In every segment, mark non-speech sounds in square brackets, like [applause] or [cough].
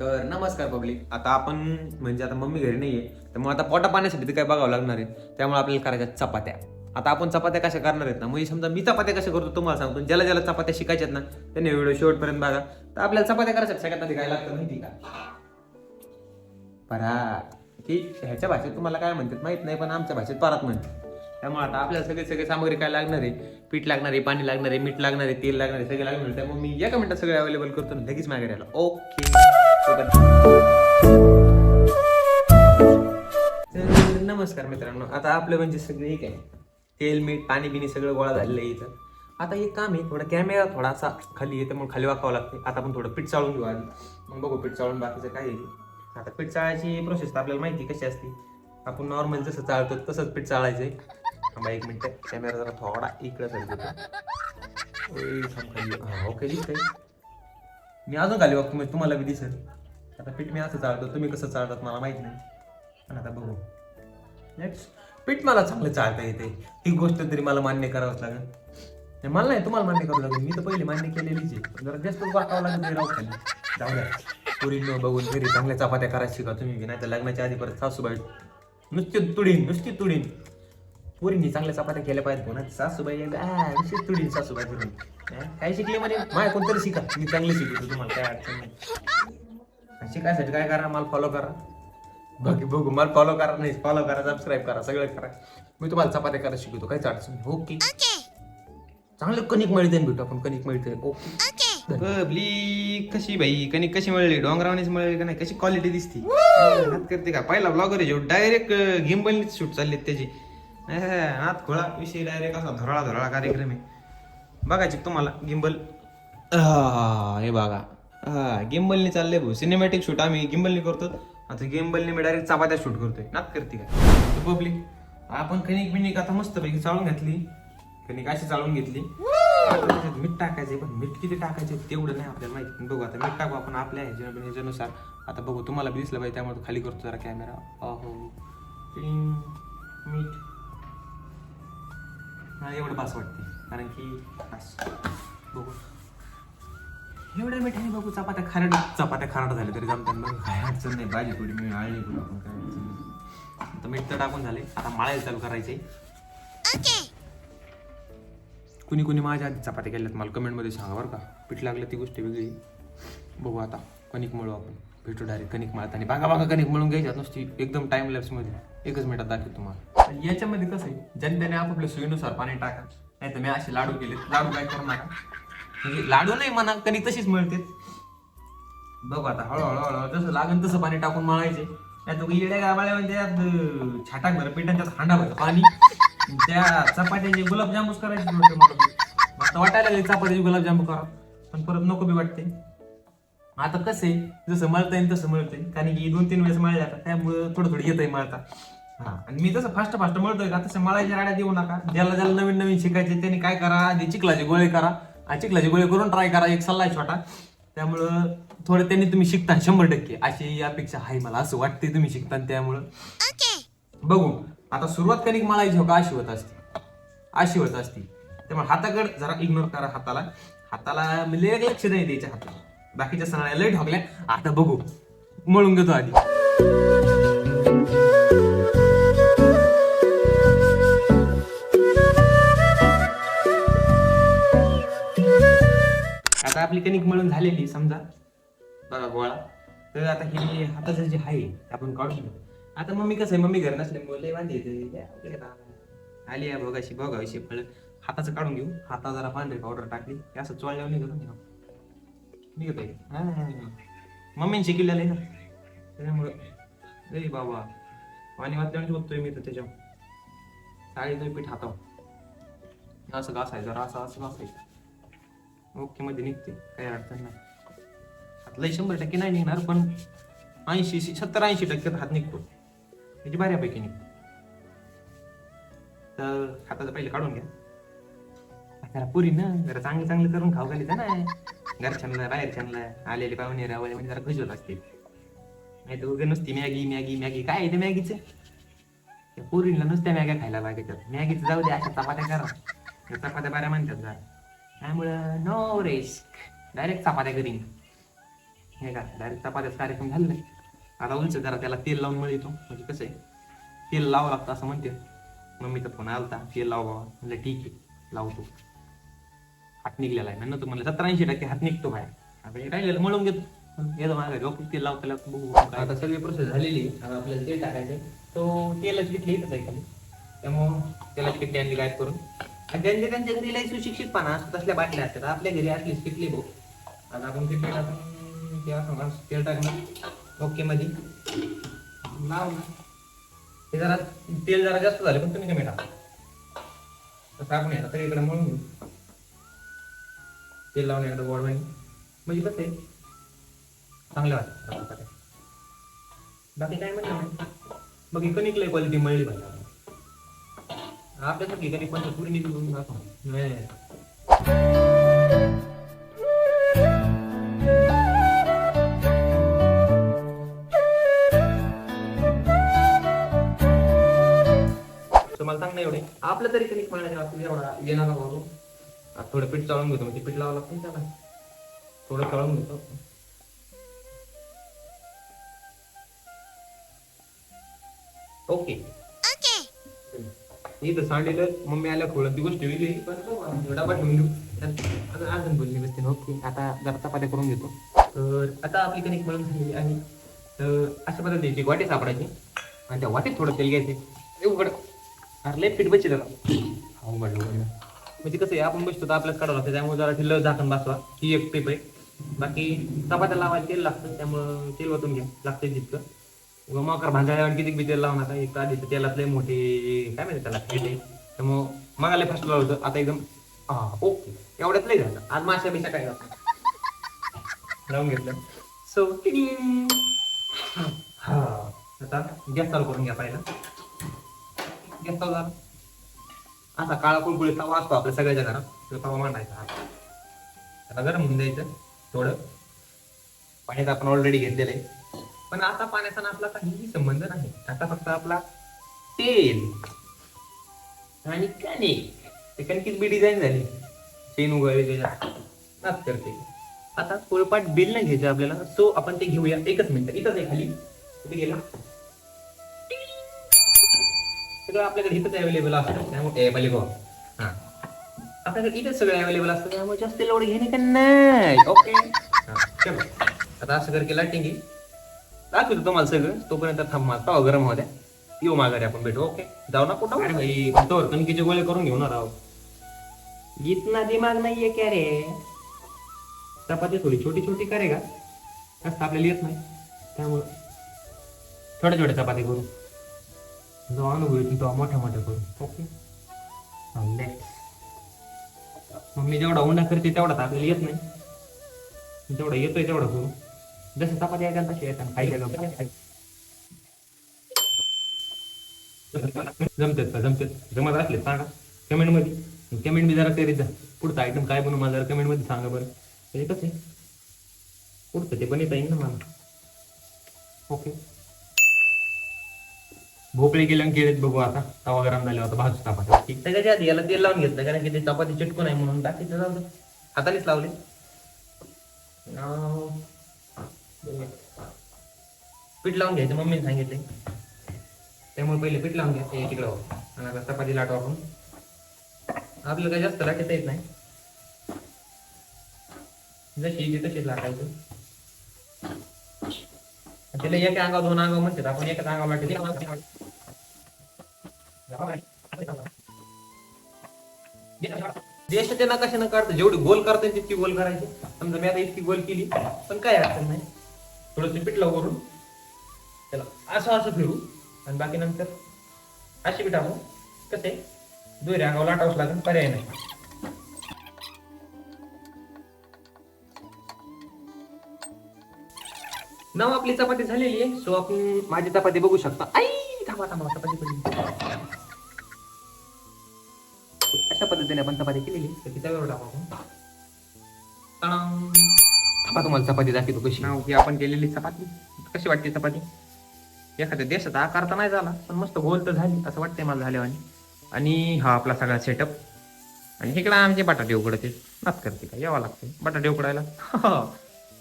तर नमस्कार पब्लिक. आता आपण म्हणजे आता मम्मी घरी नाहीये मग आता पोटा पाण्यासाठी तर काय बघावं लागणार आहे. त्यामुळे आपल्याला करायच्या चपात्या. आता आपण चपात्या कशा करणार आहेत ना? म्हणजे समजा मी चपात्या कशा करतो तुम्हाला सांगतो. ज्याला ज्याला चपात्या शिकायच्यात ना त्यांनी व्हिडिओ शेवटपर्यंत बघा. तर आपल्याला चपात्या करायच्या सगळ्यात आधी काय लागतं माहिती का? परात की ह्याच्या भाषेत तुम्हाला काय म्हणतात माहीत नाही पण आमच्या भाषेत परात म्हणतात. त्यामुळे आता आपल्याला सगळे सगळे सामग्री काय लागणार आहे? पीठ लागणार आहे पाणी लागणार आहे मीठ लागणार आहे तेल लागणार आहे सगळे लागणार आहे. त्यामुळे मी एका मिनिटात सगळे अवेलेबल करतो लगेच मागे राहिला. ओके तर नमस्कार मित्रांनो आता आपलं म्हणजे सगळे एक आहे. तेल मीठ पाणी बिणी सगळं गोळा झालेलं आहे इथं. आता एक काम आहे थोडा कॅमेरा थोडासा खाली येतं मग खाली वाकावं लागते. आता आपण थोडं पीठ चाळून घेऊ आधी. मग बघू पीठ चाळून बाकीचं काय आहे आता पीठ चाळायची प्रोसेस तर आपल्याला माहिती कशी असते. आपण नॉर्मल जसं चाळतो तसंच पीठ चाळायचंय. थांबा एक मिनटं. कॅमेरा जरा थोडा इकडं सरकतो ओके ठीक आहे ओके मी अजून खाली बघतो म्हणजे तुम्हाला बी दिसेल. आता पीठ मी असं चाळतो तुम्ही कसं चाळतात मला माहीत नाही. पण आता बघू. नेक्स्ट पीठ मला चांगलं चाळता येते. ही गोष्ट तरी मला मान्य करावंच लागेल. मला नाही तुम्हाला मान्य करावं लागेल. मी तर पहिले मान्य केलेलीच आहे. जरा जास्त वाटावं लागेल तरी खाली. जाऊ द्या. पुरी न बघून घरी चांगल्या चपात्या करायला शिका तुम्ही नाही तर लग्नाच्या आधी परत सासूबाई नुसती तुडीन नुसती तुडीन. पुरींनी चांगल्या चपात्या केल्या पाहिजे पुन्हा सासूबाई तुडीन सासूबाई करून हा, काय शिकले म्हणे? माय कोणतरी शिका. मी चांगले शिकवतो तुम्हाला काय अडचण नाही. शिकायसाठी काय करा? मला फॉलो करा. बाकी बघू मला फॉलो करा नाही फॉलो करा सबस्क्राईब करा सगळं करा. मी तुम्हाला चपात्या करायला शिकवतो काहीच अडचण. ओके? चांगलं कणिक मळते भेटू आपण कणिक मळते. ओके? पब्लिक कशी बाई? कणी कशी मिळली? डोंगरावणीच मिळली का नाही? कशी क्वालिटी दिसती? करते का? पहिला ब्लॉगर आहे डायरेक्ट गिम्बलनीच शूट चालली त्याची. हात खोळा. विषय डायरेक्ट असा धरळा धरळा कार्यक्रम आहे. बघायची तुम्हाला गिम्बल. हे बघा. हा गिम्बलनी चालले भाऊ. सिनेमॅटिक शूट आम्ही गिम्बलनी करतो. आता गिम्बलनी मी डायरेक्ट चपात्या शूट करतोय. नात करते का? पब्लिक आपण कणिक बिनिक आता मस्त पैकी चाळून घातली. कणिक अशी चाळून घेतली. मीठ टाकायचे पण मीठ किती टाकायचे तेवढं नाही आपल्याला माहिती. पण बघू आता मीठ टाकू आपण आपल्या ह्याच्या ह्याच्यानुसार आता बघू तुम्हाला बी दिसलं पाहिजे त्यामुळे खाली करतो जरा कॅमेरा अहो. मीठ. एवढं बास वाटते. कारण की बास. बघू. एवढ्या मिठाने बघू चपात्या खारट चपात्या खारट झाल्या तरी जमतात बघ काय अडचण नाही भाजी थोडी मी आळली करू आपण काय अडचण नाही. आता मीठ तर टाकून झाले. आता माळायला चालू करायचे कुणी कुणी माझ्या आधी चपात्या केल्यात मला कमेंटमध्ये सांगा बरं का. पीठ लागलं ती गोष्ट वेगळी. बघू आता कणिक मळू आपण. भेटू डायरेक्ट कणिक मळताना. बागा बागा कणिक मळून घ्यायच्यात नुसती एकदम टाइममध्ये. एकच मिनिटात दाखवतो तुम्हाला. याच्यामध्ये कसं आहे ज्याने त्याने आपापल्या सोयीनुसार पाणी टाका नाही तर मी असे लाडू केले लाडू काय करू नका. म्हणजे लाडू नाही म्हणा कधी तशीच मिळते बघू आता हळूहळू हळूहळू जसं लागेल तसं पाणी टाकून मळायचे. नाही तो येड्या गाबाळ्या म्हणजे छाटाक भर पिठांच्या हांडा भर पाणी. त्या चपात्याचे गुलाबजामुस करायचे मला. आता वाटायला लागले चपात्याचे गुलाबजामू करा. पण परत नको बी वाटते. आता कसं आहे जसं मळता येईल तसं मळतंय कारण की दोन तीन वेळेस मळल्या आता त्यामुळं थोडं थोडं येतंय मळता. हा. आणि मी तसं फास्ट फास्ट मळतोय का? तसं मळायच्या राड्या देऊ नका. ज्याला ज्याला नवीन नवीन शिकायचे त्यांनी काय करा? आधी चिखलाचे गोळे करा. आणि चिखलाचे गोळे करून ट्राय करा. एक सल्ला आहे छोटा. त्यामुळं थोडं त्यांनी तुम्ही शिकता शंभर टक्के. अशी अपेक्षा आहे मला असं वाटते तुम्ही शिकता त्यामुळं. बघू. आता सुरुवात कधी मळायची हो का? अशी होत असते. अशी होत असते. त्यामुळे हाताकडे जरा इग्नोर करा हाताला. हाताला लय लक्ष नाही द्यायच्या हाताला. बाकीच्या सणाला लय ढोकल्या. आता बघू. मळून घेतो आधी. आपली कणिक मळून झालेली समजा. बघा गोळा. तर आता हे हाताचं जे आहे ते आपण काढून घेऊ. आता मम्मी कसं आहे मम्मी घर नसल्यामुळे लय वांदे येते. आली आहे बघाशी बघाशी फळ. हाताचं काढून घेऊ. हाता जरा पांढरी पावडर टाकली. हे असं चोळल्यावर निघत नाही निघत आहे. हा. मम्मीने शिकलेलं आहे ना. त्याच्यामुळं. रे बाबा पाणी वाचल्याने बघतोय मी तर त्याच्यावर. चाळीतोय पीठ हाताव असं घासायचं जरा असं असं घासायचं. ओके मध्ये निघते काही अडचण नाही. हातलाही शंभर टक्के नाही निघणार पण ऐंशी सत्तर ऐंशी टक्के हात निघतो. म्हणजे बऱ्यापैकी निघतो. तर हाताचं पहिले काढून घ्या. जरा पुरी ना जरा चांगलं चांगलं करून खाऊ घाली ना. घरच्यांना बाहेरच्यांना आलेले पाहुणे रावले म्हणजे जरा खुश होत असतील नाही तर उगे नुसती मॅगी मॅगी मॅगी. काय आहे ते मॅगीचं? पुरीला नुसत्या मॅग्या खायला लागतात मॅगीचं जाऊ दे अशा चपात्या करा. त्या चपात्या बऱ्या म्हणतात जरा त्यामुळं नो रिस्क डायरेक्ट चपात्या करीन हे का? डायरेक्ट चपात्याचा कार्यक्रम झालेला आता उंच जरा त्याला तेल लावून मिळतो म्हणजे कसं आहे? तेल लावावं लागतं असं म्हणते. मम्मीचा फोन आलता. तेल लावा बाबा. ठीक आहे. लावतो. हात निघलेला आहे. म्हणून म्हणलं सत्तर ऐंशी टक्के हात निघतो बाहेर. आता राहिलेलं मळून घेतो. येतो मागे डोकं तेल लावता लावता बघू आता सगळी प्रोसेस झालेली आता आपल्याला तेल टाकायचं तो तेलच किटली आहे खाली. त्यामुळं तेलाची किटली आणली गायब करून. आणि त्यांच्या घरी लई सुशिक्षित पाना तसल्या बाटल्या असतात. आपल्या घरी असलीच पिकली भाऊ. आता आपण पिकली टाकून ते असं तेल टाकणार. ओके मध्ये लाव ना. ते जरा तेल जरा जास्त झाले पण तुम्ही कमी टाका. तर टाकून येतात तरी इकडे म्हणून घेऊ. तेल लावून एकदा गोड म्हणजे कसं आहे? चांगलं वाटतं. बाकी काय म्हणलं बघ इकडे कणिक लय क्वालिटी मळली पाहिजे आपल्याला. आपल्यासारखी कणिक पण पुरी निघून जातो नाही. तर मला सांग नाही एवढे आपलं तरी कणिक मिळण्याच्या बाबतीत एवढा येणार भाऊ आता थोडं पीठ चाळून घेतो म्हणजे पीठ लावावं लागतं ना त्याला थोडं चाळून घेतो ओके इथं सांडेल मम्मी आल्या खोळत ती गोष्ट वेगळी. पण डबा ठेवून घेऊ त्यात आता अजून बोलली बसते. ओके आता जरा चपात्या करून घेतो. तर आता आपली कणिक मिळून झालेली आहे. तर अशा पद्धतीची वाटी सापडायची. आणि त्या वाटीत थोडं तेल घ्यायचे. उघड. अरे लय पीठ बसले हा उघड उघड म्हणजे कसं आहे आपण बसतो तर आपल्याच काढावं लागतं त्यामुळे जरा ढिल्ल झाकण बसवा. ही एक टेप आहे. बाकी चपात्या लावायला तेल लागतं. त्यामुळं तेल वाटून घ्या. लागतं तितकं व मकर भांजायला किती बी तेल एक तर आधी तेलातले मोठे काय माहिती त्याला हेट आहे त्यामुळं मगाले फर्स्ट लावलं होतं. आता एकदम हा ओके. एवढ्यात लय झालं. आज माशा बिशा काय लावून घेतलं. सो हा. आता गॅस चालू करून घ्या पहिला. गॅस चालू झाला. असा काळा कुळकुळी तवा असतो आपल्या सगळ्याच्या घरात तो तवा मांडायचा त्याला गरम होऊन द्यायचं थोडं. पाण्यात आपण ऑलरेडी घेतलेलं आहे. पण आता पाण्याचा ना आपला काहीही संबंध नाही. आता फक्त आपला तेल आणि कणिक. ते कणकीच बी डिझाईन झाली. शेण उगळली त्याच्या नाच करते. आता पोळपाट बिल नाही घ्यायचं आपल्याला. सो आपण ते घेऊया. एकच मिनिट. इथंच आहे खाली. कुठे गेला. सगळं आपल्याकडे इथंच अवेलेबल असतं. त्यामुळे अवेलेबल हा. आपल्याकडे इथंच सगळं अवेलेबल असतं. त्यामुळे जास्त लोड घेणे का नाही? ओके चलो. आता असं कर केला टिंगी दाखवतो तुम्हाला सगळं. तोपर्यंत थांब मला तवा गरम होऊ द्या. येऊ माघारी आपण भेटू ओके? जाऊ ना कुठं? अरे भाई तोवर कणकीचे गोळे करून घेऊ ना राव इतना दिमाग नाहीये क्या रे? चपाती थोडी छोटी छोटी करे का जास्त आपल्याला येत नाही. त्यामुळं छोट्या छोट्या चपाती करू जो अनुभव येतो तो मोठ्या मोठ्या करू ओके? मम्मी जेवढा उंडा करते तेवढा तर आपल्याला येत नाही. जेवढा येतोय तेवढा करू जसं चपाती आहे तशी येतात खायच्या जमतात का जमतात जमत असले सांगा कमेंटमध्ये कमेंट बी जरा करीत जा पुढचा आयटम काय बनवू मला जरा कमेंटमध्ये सांगा बरं ते कसं आहे पुढचं ते पण येता येईल ना मला ओके भोपळे गेल्यान केळेत बघू आता तवा गरम झाला होता भाजू चपाती ठीक त्याच्या आधी याला तेल लावून घेतलं कारण की ते चपाती चिटकून आहे म्हणून बाकीचं जाऊ दे. हातानेच लावले अं, पीठ लावून घ्यायचं मम्मीने सांगितले त्यामुळे पहिले पीठ लावून घ्यायचं तिकडं. आणि आता चपाती लाट वापरून आपल्याला काही जास्त लाटता येत नाही. जशी येते तशीच लाटायचं. त्याला एक अंगाव दोन अंगाव म्हणतात आपण एकच अंगाव लाटते देशाच्या नकाशानं काढतं? जेवढी गोल करता येईल तितकी गोल करायची. समजा मी आता इतकी गोल केली पण काय अडचण नाही. थोडंसं पिठलं करून त्याला असं असं फिरू. आणि बाकी नंतर अशी बी टाकू कसे दोरी अंगावर लाटावंच लागेल पर्याय नाही. नाव आपली चपाती झालेली आहे. सो आपण माझी चपाती बघू शकता. आई थांबा थांबा चपाती पडली अशा पद्धतीने आपण चपाती केलेली तर ती तव्यावर टाकू आपण? थांबा तुम्हाला चपाती दाखवतो कशी. नाव ही आपण केलेली चपाती. कशी वाटते चपाती? एखाद्या देशाचा आकार तर नाही झाला पण मस्त गोल तर झाली असं वाटतंय मला झाल्यावानी. आणि हा आपला सगळा सेटअप आणि इकडे आमचे बटाटे उकडते. नाच करते का? यावं लागते बटाटे उकडायला. [laughs]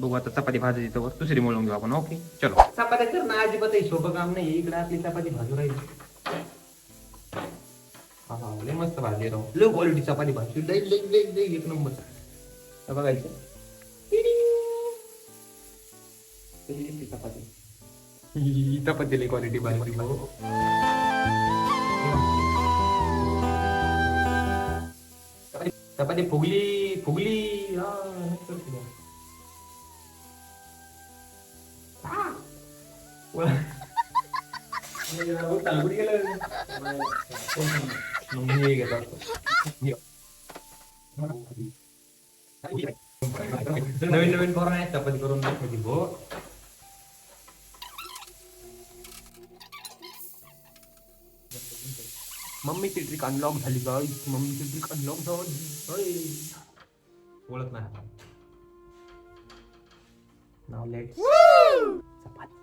बघू आता चपाती भाजी तर दुसरी मळून घेऊ आपण. ओके चलो. चपात्या कर ना अजिबात सोपं काम नाही इकडे आपली चपाती भाजू राहील. हा हा लय मस्त भाजी राहू लो क्वालिटी चपाती भाजी लय लय लय लय एक नंबर हे बघायचं कशी दिसली चपाती ही चपाती लय क्वालिटी भाजी भाऊ चपाती चपाती फुगली फुगली हा मस्त होती बा. नवीन नवीन करून आहे चपाती करून दाखवली भो मम्मीची ट्रिक अनलॉक झाली का मम्मीची ट्रिक अनलॉक झाली. ओळख नाही. Now let's चपाती.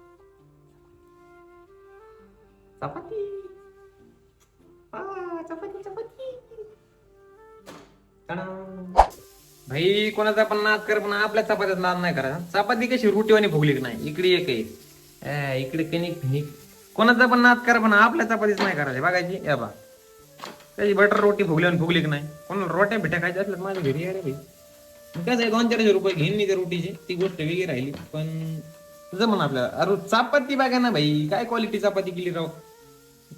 चपाती. आ, चपाती चपाती. भाई कोणाचा पण नाद कर पण आपल्या चपात्यात नाद नाही करा चपाती कशी रुटीवानी फुगली की नाही? इकडे एक आहे. इकडे कनिक फिनिक. कोणाचा पण नाद कर पण आपल्या चपातीच नाही करायची. बघायची. या बा. त्याची बटर रोटी फुगली आणि फुगली की नाही? कोणाला रोट्या भेट्या खायच्या असल्या तर माझ्या घरी आहे रे भाई. कसं आहे दोन चारशे रुपये घेईन मी त्या रोटीची. ती गोष्ट वेगळी राहिली पण तुझं म्हणा आपल्याला. अरे चपाती बघा ना भाई. काय क्वालिटी चपाती केली राव?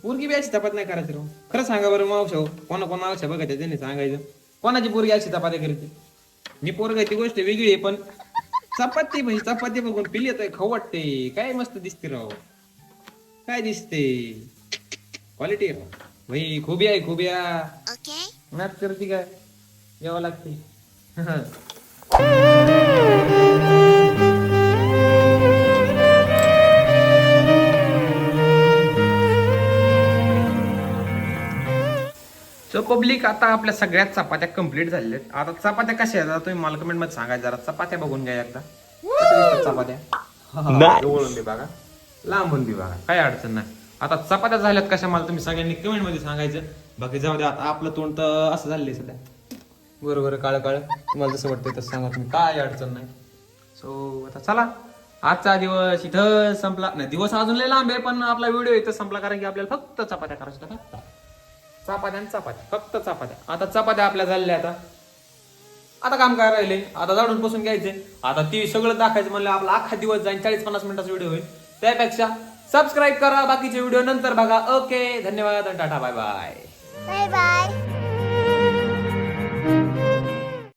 पोरगी बी अशी तपात नाही करायची राव. खरं सांगा बरं मावशा हो. कोणा कोणा मावशा बघा त्यांनी सांगायचं. कोणाची पोरगी अशी चपाती करते? मी पोरगा ती गोष्ट वेगळी आहे पण चपाती भाई चपाती बघून पिली येतोय खाऊ वाटते काय मस्त दिसते राव. काय दिसते? क्वालिटी राव. भाई खुबी आहे खुबिया नाच करते काय? यावं लागते. [laughs] सो पब्लिक आता आपल्या सगळ्यात चपात्या कंप्लीट झालेल्या आहेत. आता चपात्या कशा आहेत? आता तुम्ही मला कमेंटमध्ये सांगा जरा चपात्या बघून घ्या एकदा. कशा दिसतात चपात्या? जवळून बघा. लांबून बी बघा. काय अडचण नाही. आता चपात्या झाल्यात कशा? मला तुम्ही सगळ्यांनी कमेंटमध्ये सांगायचं. बाकी जाऊ द्या आता आपलं तोंड तर असं झालंय सध्या. बरोबर काळ काळ. तुम्हाला जसं वाटतंय तसं सांगा तुम्ही. काय अडचण नाही. सो आता चला. आजचा दिवस इथं संपला. नाही दिवस अजून लय लांब आहे पण आपला व्हिडिओ इथं संपला कारण की आपल्याला फक्त चपात्या करायच्या फक्त चपात्या आणि चपात्या. फक्त चपात्या. आता चपात्या आपल्या झालेल्या आता आता काम काय राहिले? आता जाडून बसून घ्यायचे. आता ती सगळं दाखायचं म्हणलं आपला अख्खा दिवस जाईल चाळीस पन्नास मिनिटाचा व्हिडिओ होईल. त्यापेक्षा सबस्क्राईब करा बाकीचे व्हिडिओ नंतर बघा. ओके धन्यवाद tata bye bye bye bye